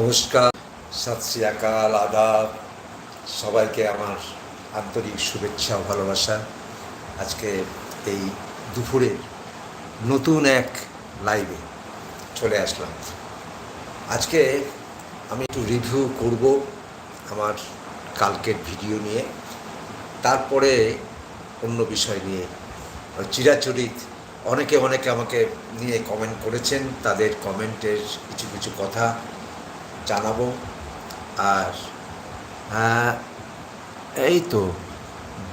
নমস্কার, সত শ্রী আকাল, আদাব। সবাইকে আমার আন্তরিক শুভেচ্ছা ও ভালোবাসা। আজকে এই দুপুরে নতুন এক লাইভে চলে আসলাম। আজকে আমি একটু রিভিউ করব আমার কালকের ভিডিও নিয়ে। তারপরে অন্য বিষয় নিয়ে। চিরাচরিত, অনেকে অনেকে আমাকে নিয়ে কমেন্ট করেছেন, তাদের কমেন্টের কিছু কিছু কথা। জানাব। আর হ্যাঁ এই তো,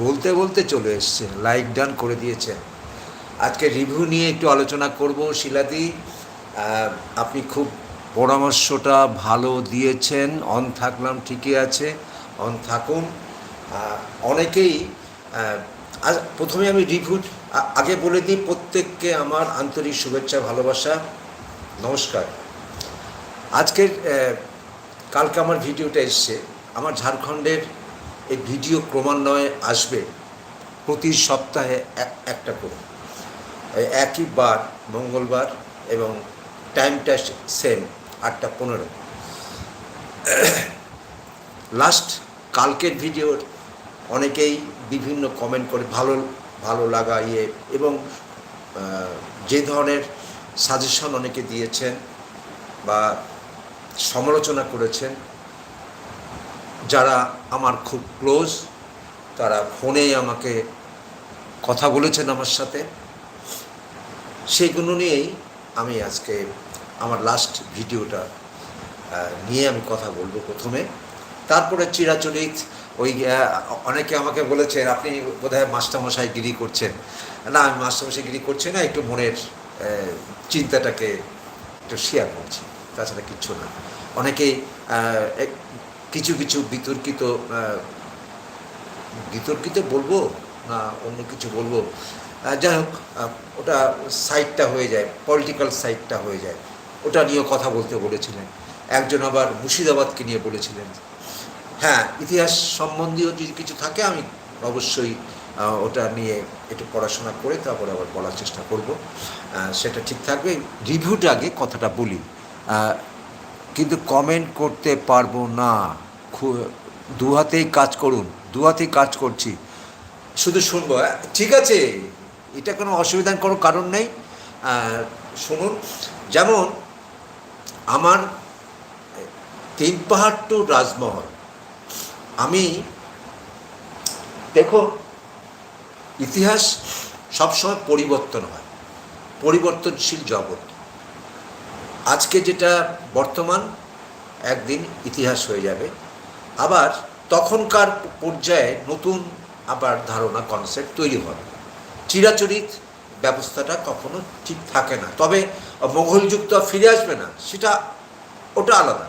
বলতে বলতে চলে এসছে লাইক ডান করে দিয়েছে। আজকে রিভিউ নিয়ে একটু আলোচনা করব, শিলাদি। আপনি খুব পরামর্শটা ভালো দিয়েছেন অন থাকলাম ঠিকই আছে অন থাকুন। অনেকেই প্রথমে আমি রিভিউ আগে বলে দিই, প্রত্যেককে আমার আন্তরিক শুভেচ্ছা, ভালোবাসা। নমস্কার। আজকের কালকে আমার ভিডিওটা এসছে। আমার ঝাড়খণ্ডের এই ভিডিও ক্রমান্বয়ে আসবে প্রতি সপ্তাহে এক- একটা করে। একই বার, মঙ্গলবার এবং টাইমটা সেম আটটা পনেরো। লাস্ট কালকের ভিডিওর অনেকেই বিভিন্ন কমেন্ট করে ভালো ভালো লাগা ইয়ে এবং যে ধরনের সাজেশন অনেকে দিয়েছেন বা সমালোচনা করেছেন। যারা আমার খুব ক্লোজ, তারা ফোনে আমাকে কথা বলেছেন আমার সাথে। সেইগুলো নিয়েই আমি আজকে আমার লাস্ট ভিডিওটা নিয়ে আমি কথা বলব প্রথমে। তারপরে চিরাচরিত ওই অনেকে আমাকে বলেছেন, আপনি বোধহয় মাস্টারমশাই গিরি করছেন। না, আমি মাস্টারমশাই গিরি করছি না, একটু মনের চিন্তাটাকে একটু শেয়ার করছি। তাছাড়া কিচ্ছু না। অনেকেই কিছু কিছু বিতর্কিত বিতর্কিত বলব না অন্য কিছু বলব? যাই হোক ওটা সাইডটা হয়ে যায় পলিটিক্যাল সাইডটা হয়ে যায়। ওটা নিয়েও কথা বলতে বলেছিলেন। একজন আবার মুর্শিদাবাদকে নিয়ে বলেছিলেন। হ্যাঁ ইতিহাস সম্বন্ধীয় যদি কিছু থাকে, আমি অবশ্যই ওটা নিয়ে একটু পড়াশোনা করে তারপরে আবার বলার চেষ্টা করব। সেটা ঠিক থাকবে। রিভিউটা আগে কথাটা বলি। কিন্তু কমেন্ট করতে পারব না। দু হাতেই কাজ করুন দু হাতেই কাজ করছি। শুধু শুনব হ্যাঁ? ঠিক আছে, এটা কোনো অসুবিধার কোনো কারণ নেই। শুনুন, যেমন আমার তিন পাহাড় টু রাজমহল। আমি, দেখো, ইতিহাস সবসময় পরিবর্তন হয়, পরিবর্তনশীল জগৎ। আজকে যেটা বর্তমান, একদিন ইতিহাস হয়ে যাবে। আবার তখনকার পর্যায়ে নতুন আবার ধারণা কনসেপ্ট তৈরি হবে। চিরাচরিত ব্যবস্থাটা কখনো ঠিক থাকে না। তবে মোঘল যুগ তো ফিরে আসবে না, সেটা, ওটা আলাদা।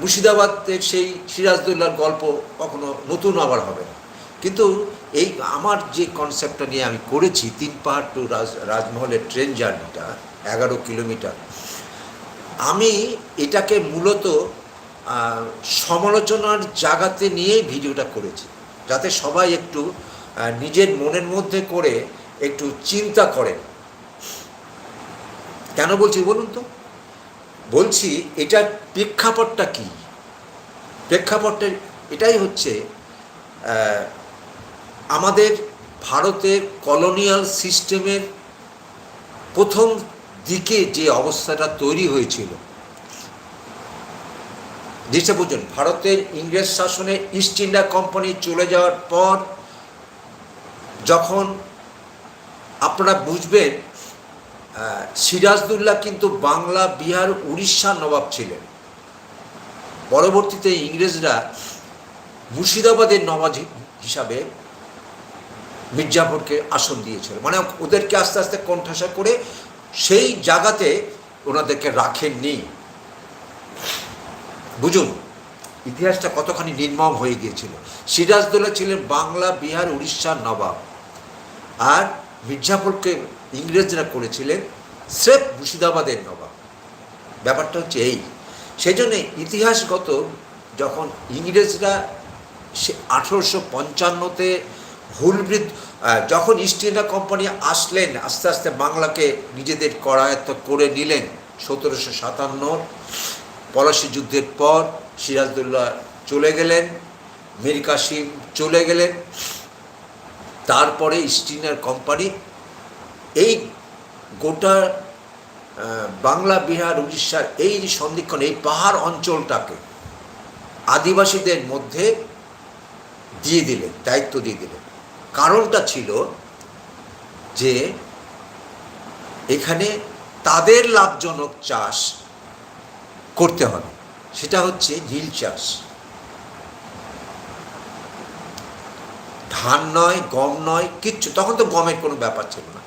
মুর্শিদাবাদের সেই সিরাজদৌল্লার গল্প কখনো নতুন আবার হবে না। কিন্তু এই আমার যে কনসেপ্টটা নিয়ে আমি করেছি, তিন পাহাড় টু রাজ, রাজমহলের ট্রেন জার্নিটা এগারো কিলোমিটার। আমি এটাকে মূলত সমালোচনার জায়গাতে নিয়েই ভিডিওটা করেছি, যাতে সবাই একটু নিজের মনের মধ্যে করে একটু চিন্তা করেন। কেন বলছি বলুন তো? বলছি এটার প্রেক্ষাপটটা কি? প্রেক্ষাপটটা এটাই হচ্ছে আমাদের ভারতের কলোনিয়াল সিস্টেমের প্রথম দিকে যে অবস্থাটা তৈরি হয়েছিল। জিনিসটা বুঝুন, ভারতের ইংরেজ শাসনে ইস্ট ইন্ডিয়া কোম্পানি চলে যাওয়ার পর যখন আপনারা বুঝবেন সিরাজদুল্লাহ কিন্তু বাংলা, বিহার উড়িষ্যার নবাব ছিলেন। পরবর্তীতে ইংরেজরা মুর্শিদাবাদের নবাব হিসাবে মির্জাফরকে আসন দিয়েছিল। মানে ওদেরকে আস্তে আস্তে কণ্ঠাসা করে সেই জায়গাতে ওনাদেরকে রাখেননি। বুঝুন, ইতিহাসটা কতখানি নির্মম হয়ে গিয়েছিল। সিরাজদৌল্লা ছিলেন বাংলা, বিহার উড়িষ্যার নবাব। আর মির্জাফরকে ইংরেজরা করেছিলেন স্রেফ মুর্শিদাবাদের নবাব। ব্যাপারটা হচ্ছে এই সেই জন্যে ইতিহাসগত যখন ইংরেজরা সে আঠেরোশো পঞ্চান্নতে হুলবৃদ যখন ইস্ট ইন্ডিয়া কোম্পানি আসলেন, আস্তে আস্তে বাংলাকে নিজেদের করায়ত্ত করে নিলেন, সতেরোশো সাতান্ন পলাশি যুদ্ধের পর সিরাজদৌল্লা চলে গেলেন মীর কাসিম চলে গেলেন, তারপরে ইস্ট ইন্ডিয়ার কোম্পানি এই গোটা বাংলা, বিহার, উড়িষ্যার এই যে সন্ধিক্ষণ, এই পাহাড় অঞ্চলটাকে আদিবাসীদের মধ্যে দিয়ে দিলেন, দায়িত্ব দিয়ে দিলেন। কারণটা ছিল যে এখানে তাদের লাভজনক চাষ করতে হবে। সেটা হচ্ছে নীল চাষ। ধান নয়, গম নয়, কিচ্ছু। তখন তো গমের কোনো ব্যাপার ছিল না।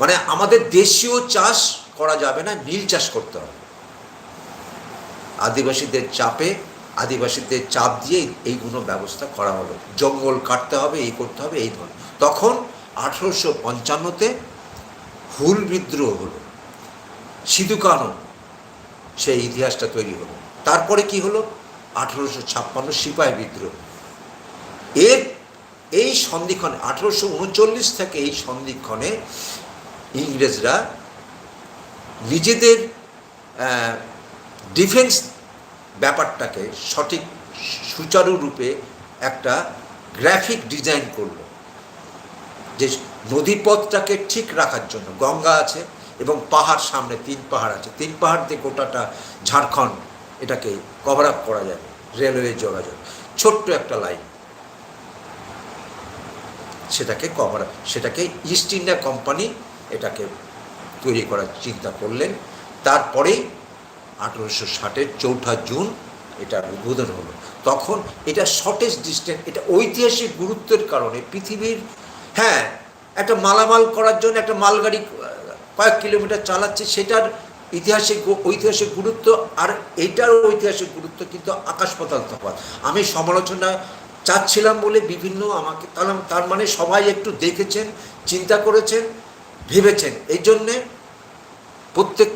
মানে আমাদের দেশীয় চাষ করা যাবে না, নীল চাষ করতে হবে। আদিবাসীদের চাপে আদিবাসীদের চাপ দিয়ে এইগুলো ব্যবস্থা করা হলো। জঙ্গল কাটতে হবে, এই করতে হবে, এই ধরনের। তখন আঠেরোশো পঞ্চান্নতে হুল বিদ্রোহ হলো। সিধু কানন সেই ইতিহাসটা তৈরি হলো। তারপরে কি হলো? আঠেরোশো ছাপ্পান্ন সিপাহী বিদ্রোহ। এর এই সন্ধিক্ষণে, আঠেরোশো উনচল্লিশ থেকে এই সন্ধিক্ষণে ইংরেজরা নিজেদের ডিফেন্স ব্যাপারটাকে সঠিক সুচারুরূপে একটা গ্রাফিক ডিজাইন করল। যে নদীপথটাকে ঠিক রাখার জন্য গঙ্গা আছে এবং পাহাড় সামনে তিন পাহাড় আছে। তিন পাহাড় দিয়ে গোটাটা ঝাড়খণ্ড, এটাকে কভার আপ করা যাবে রেলওয়ে যোগাযোগ ছোট্ট একটা লাইন সেটাকে কভার আপ সেটাকে ইস্ট ইন্ডিয়া কোম্পানি এটাকে তৈরি করার চিন্তা করলেন। তারপরেই আঠেরোশো ষাটের চৌঠা জুন এটার উদ্বোধন হলো। তখন এটা শর্টেস্ট ডিস্টেন্স এটা ঐতিহাসিক গুরুত্বের কারণে পৃথিবীর হ্যাঁ একটা মালামাল করার জন্য একটা মালগাড়ি কয়েক কিলোমিটার চালাচ্ছে, সেটার ইতিহাসিক ঐতিহাসিক গুরুত্ব আর এইটার ঐতিহাসিক গুরুত্ব কিন্তু আকাশ পাতাল তফাৎ। আমি সমালোচনা চাচ্ছিলাম বলে বিভিন্ন আমাকে তার মানে সবাই একটু দেখেছেন, চিন্তা করেছেন, ভেবেছেন। এই জন্যে প্রত্যেক